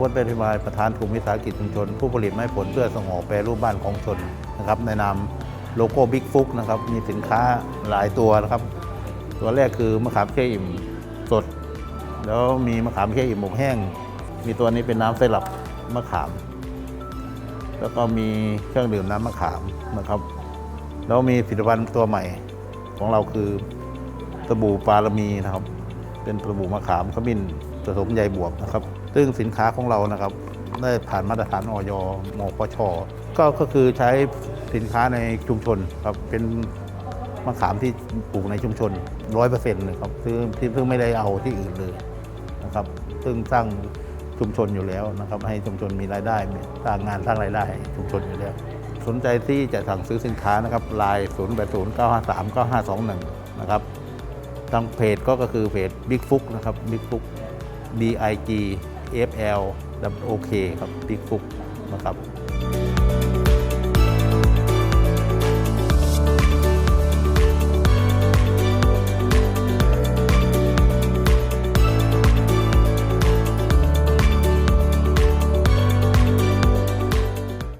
พจน์เป็นพิมายประธานกลุ่มวิสาหกิจชุมชน ผู้ผลิตไม้ผลเพื่อส่งออกแปรรูปบ้านของชนนะครับในนามโลโก้บิ๊กฟุกนะครับมีสินค้าหลายตัวนะครับ ตัวแรกคือมะขามเขียอิ่มสด แล้วมีมะขามเขียอิ่มหมกแห้ง มีตัวนี้เป็นน้ำไซรัปมะขาม แล้วก็มีเครื่องดื่มน้ำมะขามนะครับ แล้วมีผลิตภัณฑ์ตัวใหม่ของเราคือสบู่ปารามีนะครับ เป็นสบู่มะขามขมิ้น ผสมใยบวบนะครับ ซึ่งสินค้าของเรานะครับได้ผ่านมาตรฐานออยมปชก็ก็คือใช้สินค้าในชุมชนครับเป็นมะขามที่ปลูกในชุมชนร้อยเปอร์เซ็นต์เลยครับซึ่งที่ซึ่งไม่ได้เอาที่อื่นเลยนะครับ ซึ่งสร้างชุมชนอยู่แล้วนะครับ ให้ชุมชนมีรายได้สร้างงานสร้างรายได้ให้ชุมชนอยู่แล้ว สนใจที่จะสั่งซื้อสินค้านะครับไลน์0 8 0 9 5 3 9 5 2 1 นะครับทางเพจก็ก็คือเพจ Big f o o k นะครับ Big f o o k B I G F L W O K ครับ Big f o o k นะครับ